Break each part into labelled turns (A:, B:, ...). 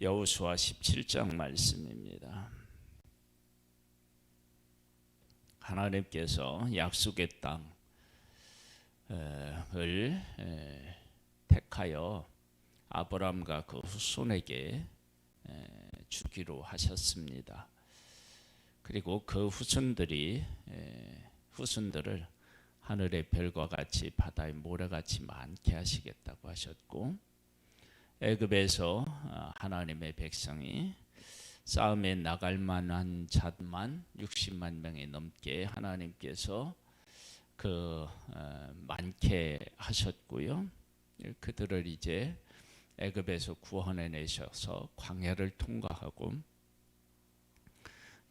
A: 여호수아 17장 말씀입니다. 하나님께서 약속의 땅을 택하여 아브람과 그 후손에게 주기로 하셨습니다. 그리고 그 후손들이 후손들을 하늘의 별과 같이 바다의 모래같이 많게 하시겠다고 하셨고 애굽에서 어, 하나님의 백성이 싸움에 나갈 만한 자만 60만 명이 넘게 하나님께서 그 어, 많게 하셨고요. 그들을 이제 애굽에서 구원해 내셔서 광야를 통과하고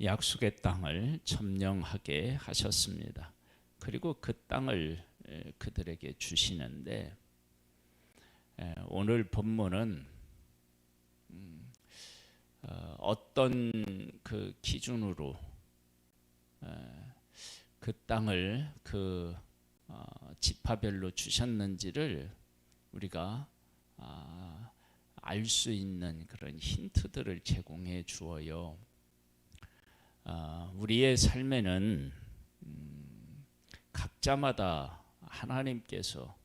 A: 약속의 땅을 점령하게 하셨습니다. 그리고 그 땅을 그들에게 주시는데 오늘 본문은 음, 어, 어떤 그 기준으로 그 땅을 그 어, 지파별로 주셨는지를 우리가 아, 알수 있는 그런 힌트들을 제공해 주어요. 아, 우리의 삶에는 음, 각자마다 하나님께서 어,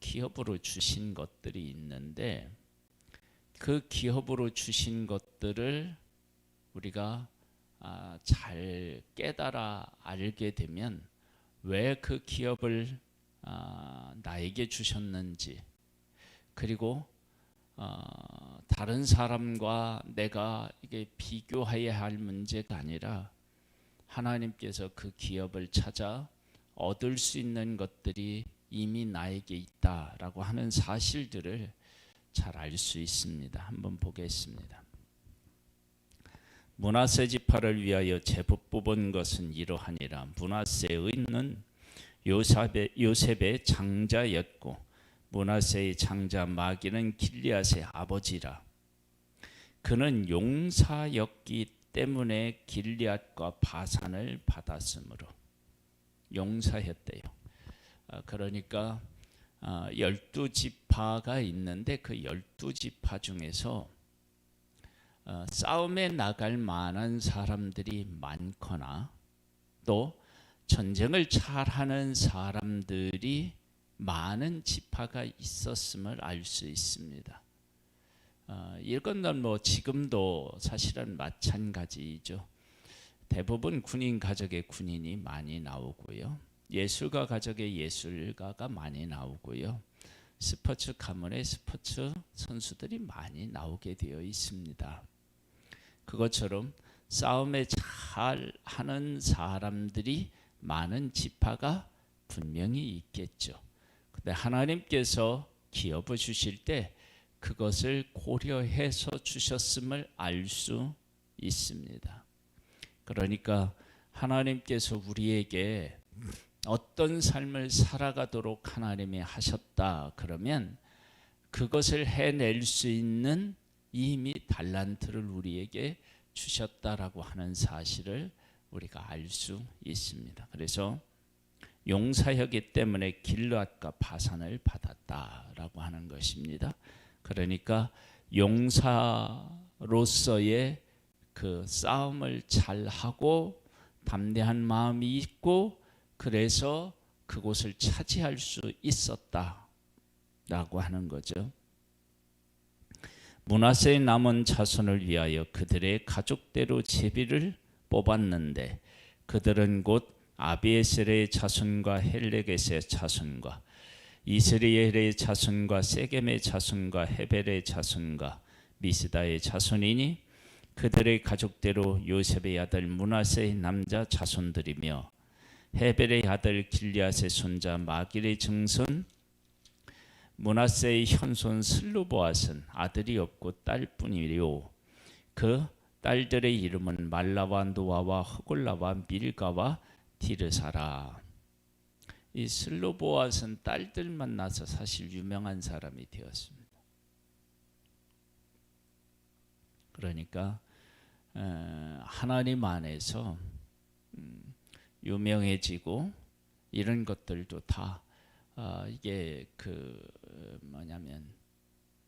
A: 기업으로 주신 것들이 있는데 그 기업으로 주신 것들을 우리가 아, 잘 깨달아 알게 되면 왜 그 기업을 아, 나에게 주셨는지 그리고 어, 다른 사람과 내가 이게 비교해야 할 문제가 아니라 하나님께서 그 기업을 찾아 얻을 수 있는 것들이 이미 나에게 있다라고 하는 사실들을 잘 알 수 있습니다. 한번 보겠습니다. 문하세 지파를 위하여 제법 뽑은 것은 이러하니라. 문하세의는 요셉의, 요셉의 장자였고 문하세의 장자 마기는 길리앗의 아버지라. 그는 용사였기 때문에 길리앗과 바산을 받았으므로 용사였대요. 아, 그러니까 아, 열두 지파가 있는데 그 열두 지파 중에서 어, 싸움에 나갈 만한 사람들이 많거나 또 전쟁을 잘하는 사람들이 많은 지파가 있었음을 알 수 있습니다. 어, 이건 뭐 지금도 사실은 마찬가지죠. 대부분 군인 가족의 군인이 많이 나오고요. 예술가 가족의 예술가가 많이 나오고요. 스포츠 가문의 스포츠 선수들이 많이 나오게 되어 있습니다. 그것처럼 싸움에 잘 하는 사람들이 많은 지파가 분명히 있겠죠. 근데 하나님께서 기업을 주실 때 그것을 고려해서 주셨음을 알 수 있습니다. 그러니까 하나님께서 우리에게 어떤 삶을 살아가도록 하나님이 하셨다 그러면 그것을 해낼 수 있는 이미 달란트를 우리에게 주셨다라고 하는 사실을 우리가 알 수 있습니다. 그래서 용사였기 때문에 길앗과 바산을 받았다라고 하는 것입니다. 그러니까 용사로서의 그 싸움을 잘 하고 담대한 마음이 있고 그래서 그곳을 차지할 수 있었다 라고 하는 거죠. 문하세의 남은 자손을 위하여 그들의 가족대로 제비를 뽑았는데 그들은 곧 아비에셀의 자손과 헬렉에스의 자손과 이스리엘의 자손과 세겜의 자손과 헤벨의 자손과 미스다의 자손이니 그들의 가족대로 요셉의 아들 문하세의 남자 자손들이며 헤벨의 아들 길리앗의 손자 마길의 증손 문하세의 현손 슬루보앗은 아들이 없고 딸뿐이요 그 딸들의 이름은 말라와 노아와 허골라와 밀가와 디르사라. 이 슬로보아스는 딸들만 나서 사실 유명한 사람이 되었습니다. 그러니까 하나님 안에서 음, 유명해지고 이런 것들도 다 어, 이게 그 뭐냐면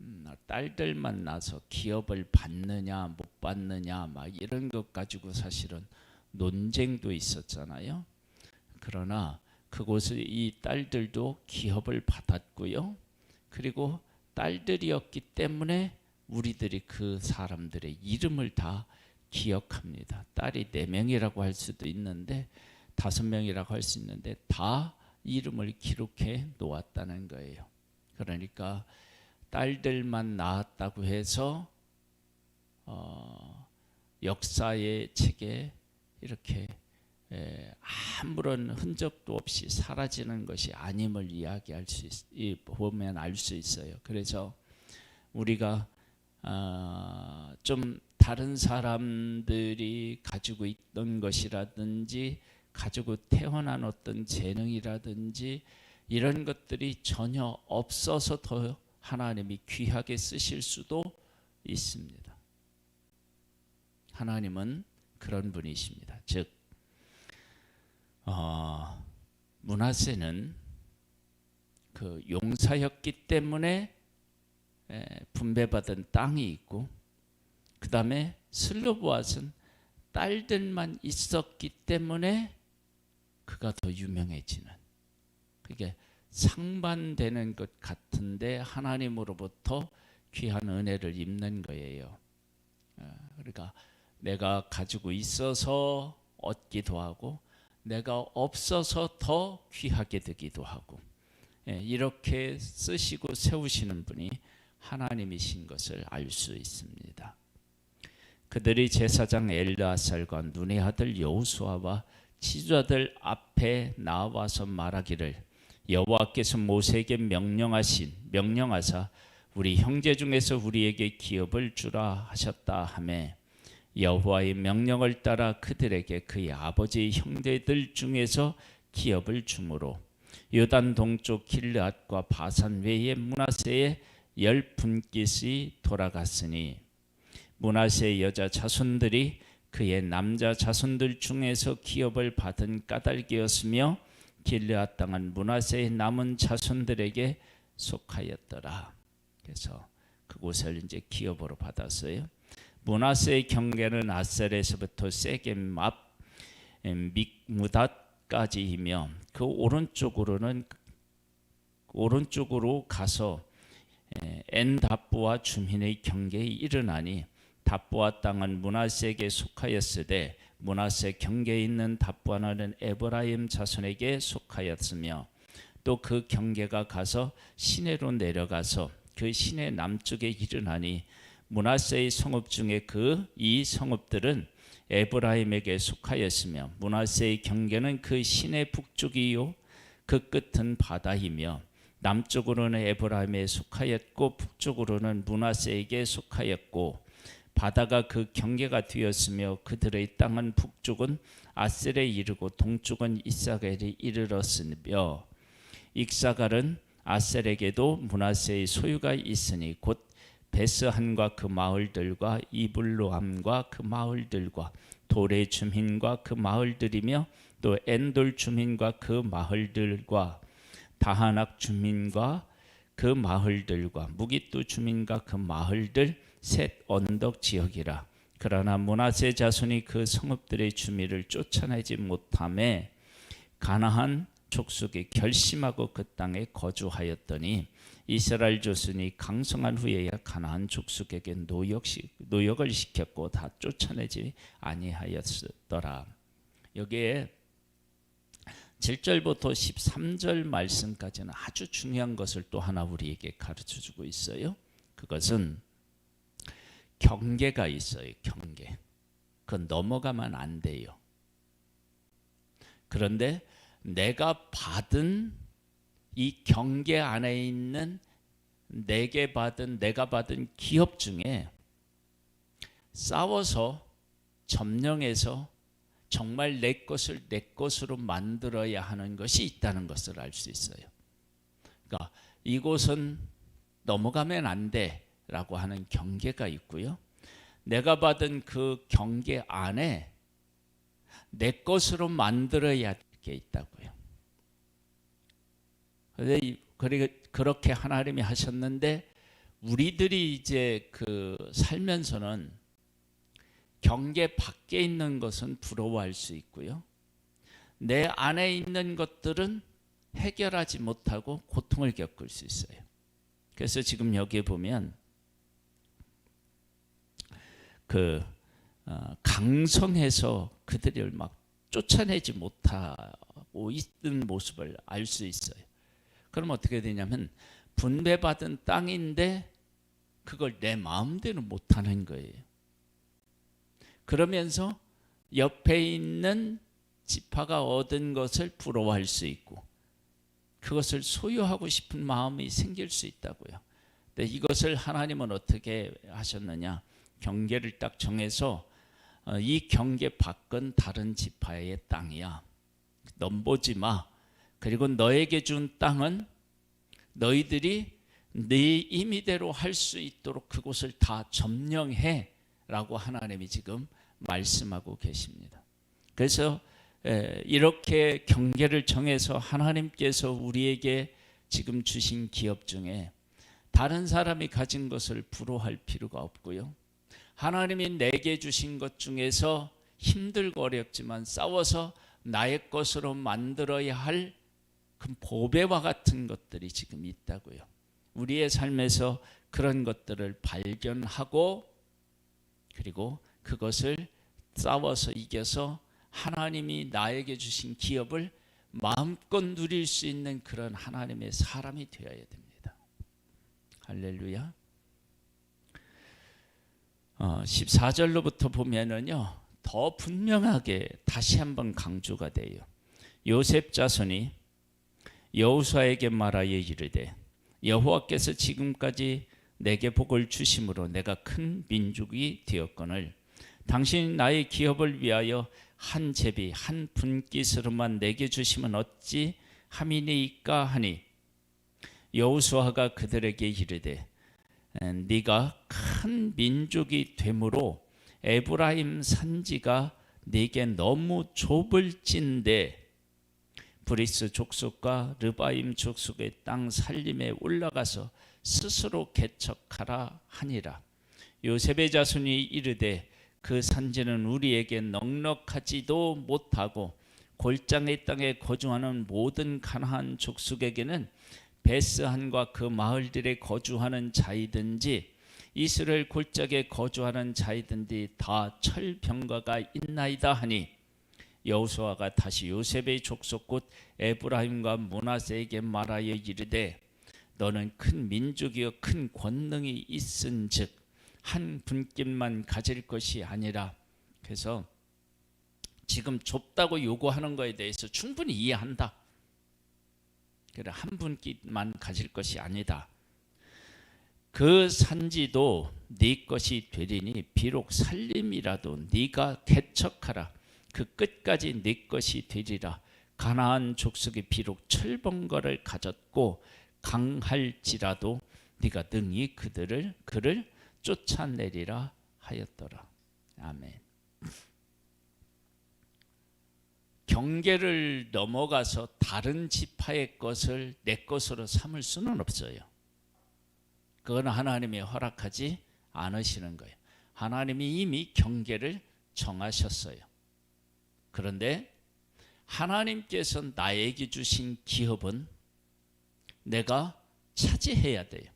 A: 음, 딸들만 나서 기업을 받느냐 못 받느냐 막 이런 것 가지고 사실은 논쟁도 있었잖아요. 그러나 그곳에 이 딸들도 기업을 받았고요. 그리고 딸들이었기 때문에 우리들이 그 사람들의 이름을 다 기억합니다. 딸이 네 명이라고 할 수도 있는데 다섯 명이라고 할 수 있는데 다 이름을 기록해 놓았다는 거예요. 그러니까 딸들만 낳았다고 해서 어, 역사의 책에 이렇게 에, 아무런 흔적도 없이 사라지는 것이 아님을 이야기할 수 있, 이, 보면 알 수 있어요. 그래서 우리가 어, 좀 다른 사람들이 가지고 있던 것이라든지 가지고 태어난 어떤 재능이라든지 이런 것들이 전혀 없어서 더 하나님이 귀하게 쓰실 수도 있습니다. 하나님은 그런 분이십니다. 즉, 어, 문하세는 그 용사였기 때문에 에, 분배받은 땅이 있고, 그 다음에 슬로보아스는 딸들만 있었기 때문에 그가 더 유명해지는. 그게 상반되는 것 같은데 하나님으로부터 귀한 은혜를 입는 거예요. 어, 그러니까 내가 가지고 있어서 얻기도 하고 내가 없어서 더 귀하게 되기도 하고 예, 이렇게 쓰시고 세우시는 분이 하나님이신 것을 알 수 있습니다. 그들이 제사장 엘르아살과 눈의 아들 여호수아와 지도자들 앞에 나와서 말하기를 여호와께서 모세에게 명령하신 명령하사 우리 형제 중에서 우리에게 기업을 주라 하셨다 하매 여호와의 명령을 따라 그들에게 그의 아버지 형제들 중에서 기업을 주므로 요단 동쪽 길르앗과 바산 외의 문하세의 열 분깃이 돌아갔으니 문하세의 여자 자손들이 그의 남자 자손들 중에서 기업을 받은 까닭이었으며 길르앗 땅은 문하세의 남은 자손들에게 속하였더라. 그래서 그곳을 이제 기업으로 받았어요. 문하세의 경계는 아셀에서부터 세겜 앞 믹무닷까지이며 그 오른쪽으로는 오른쪽으로 가서 엔다부와 주민의 경계에 이르나니 다부와 땅은 문하세에게 속하였으되 문하세 경계에 있는 다부아나는 에브라임 자손에게 속하였으며 또 그 경계가 가서 시내로 내려가서 그 시내 남쪽에 이르나니 문하세의 성읍 중에 그 이 성읍들은 에브라임에게 속하였으며 문하세의 경계는 그 시내 북쪽이요 그 끝은 바다이며 남쪽으로는 에브라임에 속하였고 북쪽으로는 문하세에게 속하였고 바다가 그 경계가 되었으며 그들의 땅은 북쪽은 아셀에 이르고 동쪽은 이사갈에 이르렀으며 익사갈은 아셀에게도 문하세의 소유가 있으니 곧 베스한과 그 마을들과 이블로함과 그 마을들과 도레 주민과 그 마을들이며 또 엔돌 주민과 그 마을들과 다하낙 주민과 그 마을들과 무기또 주민과 그 마을들 셋 언덕 지역이라 그러나 문하세 자손이 그 성읍들의 주민을 쫓아내지 못함에 가나한 족속이 결심하고 그 땅에 거주하였더니 이스라엘 조선이 강성한 후에야 가나안 족속에게 노역시, 노역을 시켰고 다 쫓아내지 아니하였더라. 여기에 7절부터 13절 말씀까지는 아주 중요한 것을 또 하나 우리에게 가르쳐 주고 있어요. 그것은 경계가 있어요. 경계. 그건 넘어가면 안 돼요. 그런데 내가 받은 이 경계 안에 있는 내게 받은 내가 받은 기업 중에 싸워서 점령해서 정말 내 것을 내 것으로 만들어야 하는 것이 있다는 것을 알 수 있어요. 그러니까 이곳은 넘어가면 안 돼 라고 하는 경계가 있고요. 내가 받은 그 경계 안에 내 것으로 만들어야 게 있다고요. 그런데 그렇게 하나님이 하셨는데 우리들이 이제 그 살면서는 경계 밖에 있는 것은 부러워할 수 있고요. 내 안에 있는 것들은 해결하지 못하고 고통을 겪을 수 있어요. 그래서 지금 여기에 보면 그 어, 강성해서 그들을 막 쫓아내지 못하고 있는 모습을 알 수 있어요. 그럼 어떻게 되냐면 분배받은 땅인데 그걸 내 마음대로 못하는 거예요. 그러면서 옆에 있는 지파가 얻은 것을 부러워할 수 있고 그것을 소유하고 싶은 마음이 생길 수 있다고요. 근데 이것을 하나님은 어떻게 하셨느냐? 경계를 딱 정해서 어, 이 경계 밖은 다른 지파의 땅이야. 넘보지 마. 그리고 너에게 준 땅은 너희들이 네 임의대로 할 수 있도록 그곳을 다 점령해 라고 하나님이 지금 말씀하고 계십니다. 그래서 이렇게 경계를 정해서 하나님께서 우리에게 지금 주신 기업 중에 다른 사람이 가진 것을 부러워할 필요가 없고요. 하나님이 내게 주신 것 중에서 힘들고 어렵지만 싸워서 나의 것으로 만들어야 할 그 보배와 같은 것들이 지금 있다고요. 우리의 삶에서 그런 것들을 발견하고 그리고 그것을 싸워서 이겨서 하나님이 나에게 주신 기업을 마음껏 누릴 수 있는 그런 하나님의 사람이 되어야 됩니다. 할렐루야. 어, 14절로부터 보면은요. 더 분명하게 다시 한번 강조가 돼요. 요셉 자손이 여호수아에게 말하여 이르되 여호와께서 지금까지 내게 복을 주심으로 내가 큰 민족이 되었거늘 당신 나의 기업을 위하여 한 제비 한 분깃으로만 내게 주시면 어찌 함이니까 하니 여호수아가 그들에게 이르되 네가 큰 민족이 되므로 에브라임 산지가 네게 너무 좁을진데 브리스 족속과 르바임 족속의 땅 살림에 올라가서 스스로 개척하라 하니라. 요셉의 자손이 이르되 그 산지는 우리에게 넉넉하지도 못하고 골장의 땅에 거주하는 모든 가나안 족속에게는 베스한과 그 마을들에 거주하는 자이든지 이스라엘 골짜기에 거주하는 자이든지 다 철병가가 있나이다 하니 여호수아가 다시 요셉의 족속 곧 에브라임과 문하세에게 말하여 이르되 너는 큰 민족이여 큰 권능이 있은즉 한 분깃만 가질 것이 아니라 그래서 지금 좁다고 요구하는 것에 대해서 충분히 이해한다. 그래 한 분깃만 가질 것이 아니다. 그 산지도 네 것이 되리니 비록 살림이라도 네가 개척하라. 그 끝까지 네 것이 되리라. 가나안 족속이 비록 철번거를 가졌고 강할지라도 네가 능히 그들을 그를 쫓아내리라 하였더라. 아멘. 경계를 넘어가서 다른 지파의 것을 내 것으로 삼을 수는 없어요. 그건 하나님이 허락하지 않으시는 거예요. 하나님이 이미 경계를 정하셨어요. 그런데 하나님께서 나에게 주신 기업은 내가 차지해야 돼요.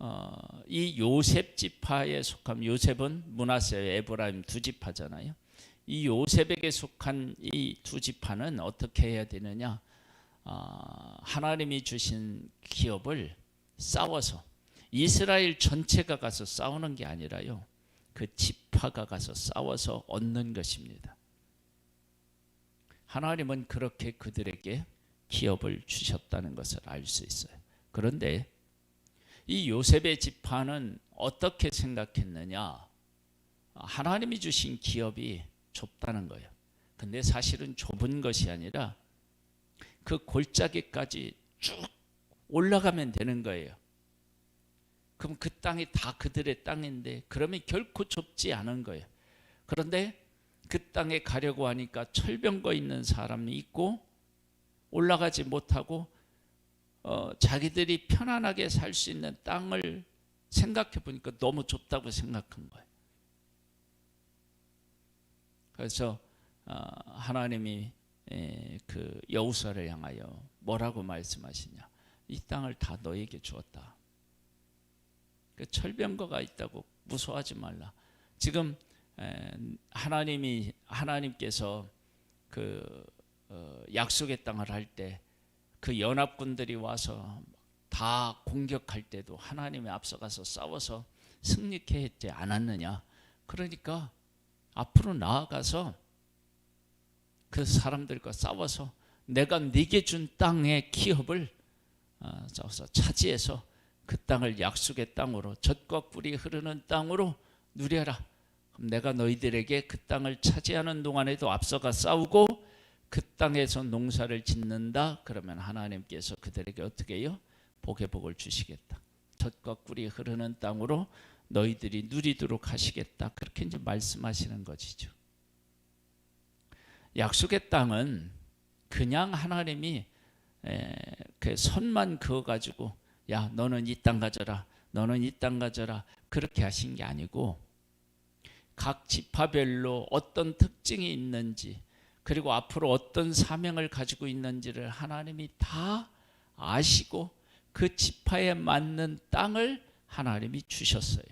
A: 어, 이 요셉 지파에 속한 요셉은 문하세 에브라임 두 지파잖아요. 이 요셉에게 속한 이 두 지파는 어떻게 해야 되느냐? 어, 하나님이 주신 기업을 싸워서 이스라엘 전체가 가서 싸우는 게 아니라요. 그 지파가 가서 싸워서 얻는 것입니다. 하나님은 그렇게 그들에게 기업을 주셨다는 것을 알 수 있어요. 그런데 이 요셉의 지파는 어떻게 생각했느냐? 하나님이 주신 기업이 좁다는 거예요. 근데 사실은 좁은 것이 아니라 그 골짜기까지 쭉 올라가면 되는 거예요. 그럼 그 땅이 다 그들의 땅인데 그러면 결코 좁지 않은 거예요. 그런데 그 땅에 가려고 하니까 철병거 있는 사람이 있고 올라가지 못하고 어, 자기들이 편안하게 살 수 있는 땅을 생각해 보니까 너무 좁다고 생각한 거예요. 그래서 어, 하나님이 에, 그 여우사를 향하여 뭐라고 말씀하시냐? 이 땅을 다 너에게 주었다. 그 철병거가 있다고 무서워하지 말라. 지금 에, 하나님이 하나님께서 그 어, 약속의 땅을 할 때 그 연합군들이 와서 다 공격할 때도 하나님이 앞서가서 싸워서 승리케 했지 않았느냐? 그러니까 앞으로 나아가서 그 사람들과 싸워서 내가 네게 준 땅의 기업을 어, 싸워서 차지해서 그 땅을 약속의 땅으로 젖과 꿀이 흐르는 땅으로 누려라. 그럼 내가 너희들에게 그 땅을 차지하는 동안에도 앞서가 싸우고 그 땅에서 농사를 짓는다. 그러면 하나님께서 그들에게 어떻게 해요? 복의 복을 주시겠다. 젖과 꿀이 흐르는 땅으로 너희들이 누리도록 하시겠다. 그렇게 이제 말씀하시는 것이죠. 약속의 땅은 그냥 하나님이 에, 그 선만 그어 가지고 야 너는 이 땅 가져라 너는 이 땅 가져라 그렇게 하신 게 아니고 각 지파별로 어떤 특징이 있는지 그리고 앞으로 어떤 사명을 가지고 있는지를 하나님이 다 아시고 그 지파에 맞는 땅을 하나님이 주셨어요.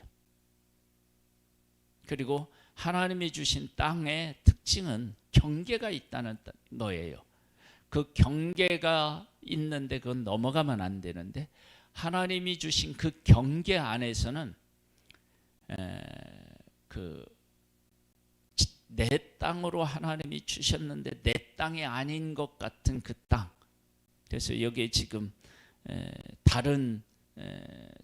A: 그리고 하나님이 주신 땅의 특징은 경계가 있다는 거예요. 그 경계가 있는데 그건 넘어가면 안 되는데 하나님이 주신 그 경계 안에서는 그내 땅으로 하나님이 주셨는데 내 땅이 아닌 것 같은 그 땅. 그래서 여기에 지금 에, 다른 에,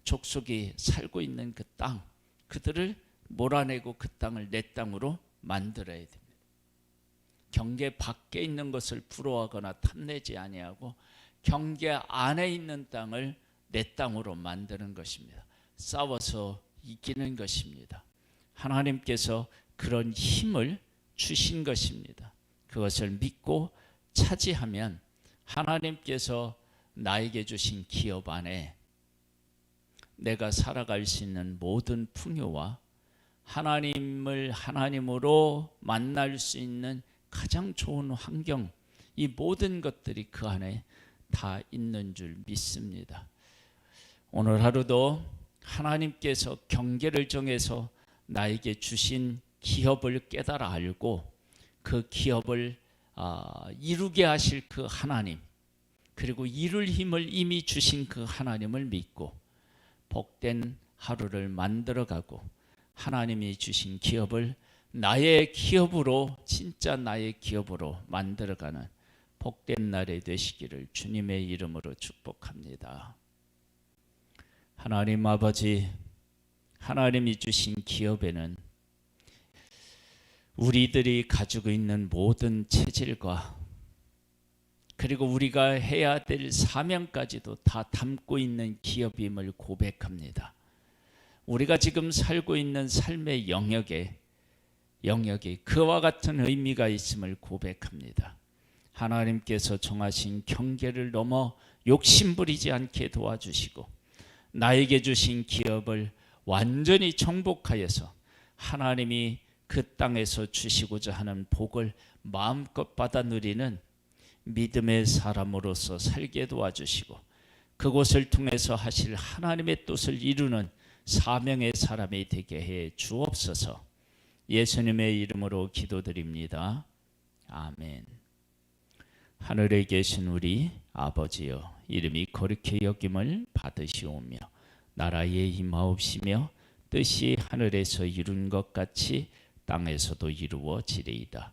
A: 족속이 살고 있는 그 땅, 그들을 몰아내고 그 땅을 내 땅으로 만들어야 됩니다. 경계 밖에 있는 것을 부러워하거나 탐내지 아니하고 경계 안에 있는 땅을 내 땅으로 만드는 것입니다. 싸워서 이기는 것입니다. 하나님께서 그런 힘을 주신 것입니다. 그것을 믿고 차지하면 하나님께서 나에게 주신 기업 안에 내가 살아갈 수 있는 모든 풍요와 하나님을 하나님으로 만날 수 있는 가장 좋은 환경, 이 모든 것들이 그 안에 다 있는 줄 믿습니다. 오늘 하루도 하나님께서 경계를 정해서 나에게 주신 기업을 깨달아 알고 그 기업을 아, 이루게 하실 그 하나님 그리고 이룰 힘을 이미 주신 그 하나님을 믿고 복된 하루를 만들어가고 하나님이 주신 기업을 나의 기업으로 진짜 나의 기업으로 만들어가는 복된 날이 되시기를 주님의 이름으로 축복합니다. 하나님 아버지 하나님이 주신 기업에는 우리들이 가지고 있는 모든 체질과 그리고 우리가 해야 될 사명까지도 다 담고 있는 기업임을 고백합니다. 우리가 지금 살고 있는 삶의 영역에 영역이 그와 같은 의미가 있음을 고백합니다. 하나님께서 정하신 경계를 넘어 욕심부리지 않게 도와주시고 나에게 주신 기업을 완전히 정복하여서 하나님이 그 땅에서 주시고자 하는 복을 마음껏 받아 누리는 믿음의 사람으로서 살게 도와주시고 그곳을 통해서 하실 하나님의 뜻을 이루는 사명의 사람이 되게 해 주옵소서. 예수님의 이름으로 기도드립니다. 아멘. 하늘에 계신 우리 아버지여 이름이 거룩히 여김을 받으시오며 나라에 임하옵시며 뜻이 하늘에서 이룬 것 같이 땅에서도 이루어지리이다.